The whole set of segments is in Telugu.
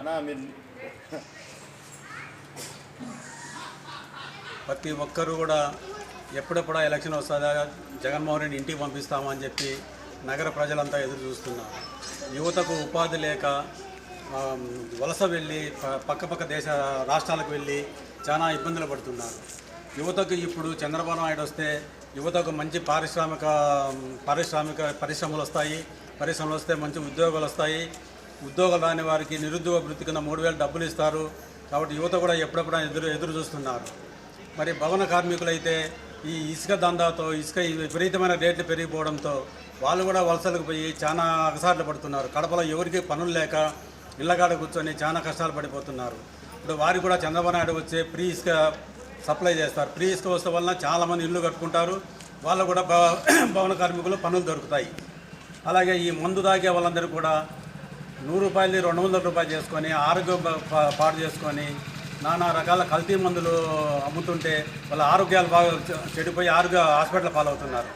అన్నా మీరు ప్రతి ఒక్కరూ కూడా ఎప్పుడెప్పుడా ఎలక్షన్ వస్తుందా జగన్మోహన్ రెడ్డి ఇంటికి పంపిస్తామని చెప్పి నగర ప్రజలంతా ఎదురు చూస్తున్నారు. యువతకు ఉపాధి లేక వలస వెళ్ళి ప- పక్క పక్క దేశ రాష్ట్రాలకు వెళ్ళి చాలా ఇబ్బందులు పడుతున్నారు. యువతకు ఇప్పుడు చంద్రబాబు నాయుడు వస్తే యువతకు మంచి పారిశ్రామిక పారిశ్రామిక పరిశ్రమలు వస్తాయి పరిశ్రమలు వస్తే మంచి ఉద్యోగాలు వస్తాయి ఉద్యోగాలు రాని వారికి నిరుద్యోగ వృత్తి కింద మూడు వేలు డబ్బులు ఇస్తారు. కాబట్టి యువత కూడా ఎప్పుడప్పుడు ఎదురు ఎదురు చూస్తున్నారు. మరి భవన కార్మికులైతే ఈ ఇసుక దందాతో ఇసుక విపరీతమైన రేట్లు పెరిగిపోవడంతో వాళ్ళు కూడా వలసలకు పోయి చాలా అగసాట్లు పడుతున్నారు. కడపలో ఎవరికి పనులు లేక ఇళ్ళగాడ కూర్చొని చాలా కష్టాలు పడిపోతున్నారు. ఇప్పుడు వారికి కూడా చంద్రబాబు నాయుడు వచ్చే ఫ్రీ ఇసుక సప్లై చేస్తారు. ఫ్రీ ఇసుక వస్తే వలన చాలామంది ఇల్లు కట్టుకుంటారు. వాళ్ళు కూడా భవన కార్మికులు పనులు దొరుకుతాయి. అలాగే ఈ మందు తాగే వాళ్ళందరూ కూడా నూరు రూపాయలు రెండు వందల రూపాయలు చేసుకొని ఆరోగ్యం పాడు చేసుకొని నానా రకాల కల్తీ మందులు అమ్ముతుంటే వాళ్ళ ఆరోగ్యాలు బాగా చెడిపోయి ఆరోగ్య హాస్పిటల్ పాలవుతున్నారు.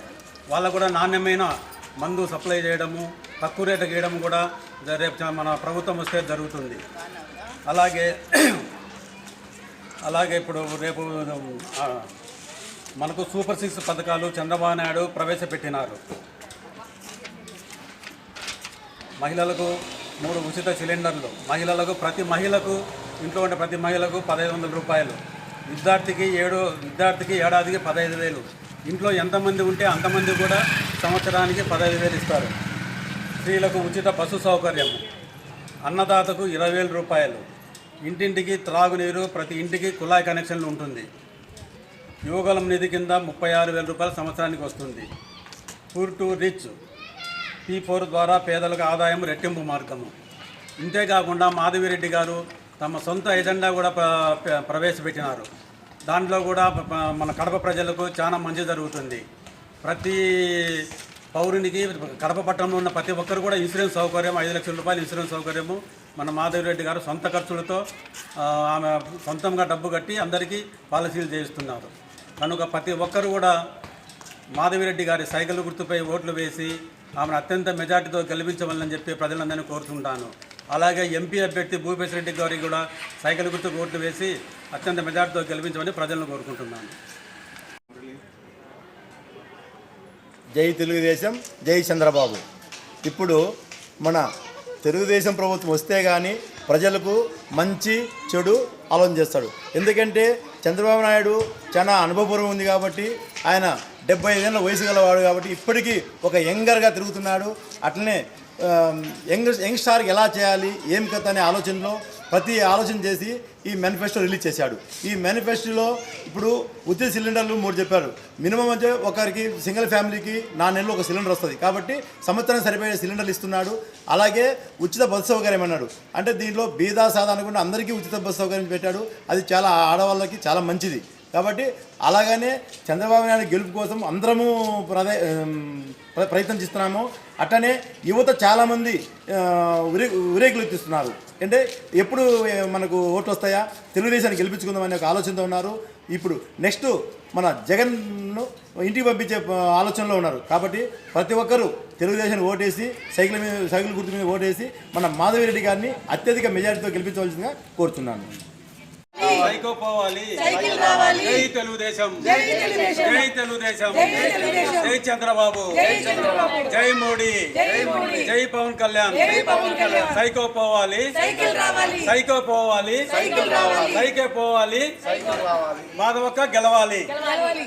వాళ్ళకు కూడా నాణ్యమైన మందు సప్లై చేయడము తక్కువ రేటుకి గీయడం కూడా రేపు చ- మన ప్రభుత్వం వస్తే జరుగుతుంది. అలాగే అలాగే ఇప్పుడు రేపు మనకు సూపర్ సిక్స్ పథకాలు చంద్రబాబు నాయుడు ప్రవేశపెట్టినారు. మహిళలకు మూడు ఉచిత సిలిండర్లు. మహిళలకు ప్రతి మహిళకు ఇంట్లో ఉండే ప్రతి మహిళకు పదహైదు వందల రూపాయలు. విద్యార్థికి ఏడు విద్యార్థికి ఏడాదికి పదహైదు వేలు. ఇంట్లో ఎంతమంది ఉంటే అంతమంది కూడా సంవత్సరానికి పదహైదు వేలు ఇస్తారు. స్త్రీలకు ఉచిత బస్సు సౌకర్యం. అన్నదాతకు ఇరవై వేల రూపాయలు. ఇంటింటికి త్రాగునీరు ప్రతి ఇంటికి కుళాయి కనెక్షన్లు ఉంటుంది. యువగలం నిధి కింద ముప్పై ఆరు వేల రూపాయలు సంవత్సరానికి వస్తుంది. Poor to rich. P four ద్వారా పేదలకు ఆదాయం రెట్టింపు మార్గము ఇంతేకాకుండా మాధవిరెడ్డి గారు తమ సొంత ఎజెండా కూడా ప్రవేశపెట్టినారు. దాంట్లో కూడా మన కడప ప్రజలకు చాలా మంచి జరుగుతుంది. ప్రతి పౌరునికి కడప పట్టణంలో ఉన్న ప్రతి ఒక్కరు కూడా ఇన్సూరెన్స్ సౌకర్యం ఐదు లక్షల రూపాయల ఇన్సూరెన్స్ సౌకర్యము మన మాధవిరెడ్డి గారు సొంత ఖర్చులతో ఆమె సొంతంగా డబ్బు కట్టి అందరికీ పాలసీలు చేయిస్తున్నారు. కనుక ప్రతి ఒక్కరు కూడా మాధవిరెడ్డి గారి సైకిల్ గుర్తుపై ఓట్లు వేసి ఆమెను అత్యంత మెజార్టీతో గెలిపించవాలని చెప్పి ప్రజలందరినీ కోరుతుంటాను. అలాగే ఎంపీ అభ్యర్థి భూపేశ్ రెడ్డి గారికి కూడా సైకిల్ గుర్తు ఓట్లు వేసి అత్యంత మెజార్టీతో గెలిపించమని ప్రజలను కోరుకుంటున్నాను. జై తెలుగుదేశం జై చంద్రబాబు. ఇప్పుడు మన తెలుగుదేశం ప్రభుత్వం వస్తే కానీ ప్రజలకు మంచి చెడు ఆలోచన చేస్తాడు. ఎందుకంటే చంద్రబాబు నాయుడు చాలా అనుభవపూర్వం ఉంది కాబట్టి ఆయన డెబ్బై ఐదేళ్ళ వయసు గలవాడు కాబట్టి ఇప్పటికీ ఒక యంగర్గా తిరుగుతున్నాడు. అట్లనే యంగ్ యంగ్ స్టార్కి ఎలా చేయాలి ఏం కథ అనే ఆలోచనలో ప్రతి ఆలోచన చేసి ఈ మేనిఫెస్టో రిలీజ్ చేశాడు. ఈ మేనిఫెస్టోలో ఇప్పుడు ఉచిత సిలిండర్లు మూడు చెప్పారు. మినిమం అంటే ఒకరికి సింగిల్ ఫ్యామిలీకి నా నెలలో ఒక సిలిండర్ వస్తుంది. కాబట్టి సంవత్సరం సరిపోయే సిలిండర్లు ఇస్తున్నాడు. అలాగే ఉచిత బస్సు సౌకర్యం అన్నాడు. అంటే దీంట్లో బీదా సాదా అనుకుంటే అందరికీ ఉచిత బస్సు సౌకర్యం పెట్టాడు. అది చాలా ఆడవాళ్ళకి చాలా మంచిది. కాబట్టి అలాగనే చంద్రబాబు నాయుడు గెలుపు కోసం అందరము ప్రదే ప్ర- ప్రయత్నం చేస్తున్నాము. అట్టనే యువత చాలామంది ఆ, ఉరే ఉరేకులెత్తిస్తున్నారు అంటే ఎప్పుడు మనకు ఓట్లు వస్తాయా? తెలుగుదేశాన్ని గెలిపించుకుందాం అనే ఒక ఆలోచనతో ఉన్నారు. ఇప్పుడు నెక్స్ట్ మన జగన్ను ఇంటికి పంపించే ఆలోచనలో ఉన్నారు. కాబట్టి ప్రతి ఒక్కరూ తెలుగుదేశాన్ని ఓటేసి సైకిల్ మీద సైకిల్ గుర్తు మీద ఓటేసి మన మాధవిరెడ్డి గారిని అత్యధిక మెజారిటీతో గెలిపించవలసిందిగా కోరుతున్నాను. సైకో పోవాలి. సైకిల్ రావాలి. జై తెలుగుదేశం. జై తెలుగుదేశం. జై తెలుగుదేశం. జై తెలుగుదేశం. జై చంద్రబాబు. జై చంద్రబాబు. జై మోడీ. జై మోడీ. జై పవన్ కళ్యాణ్. జై పవన్ కళ్యాణ్. సైకో పోవాలి. సైకిల్ రావాలి. సైకో పోవాలి. సైకిల్ రావాలి. సైకే పోవాలి. మాధవక్క గెలవాలి. గెలవాలి.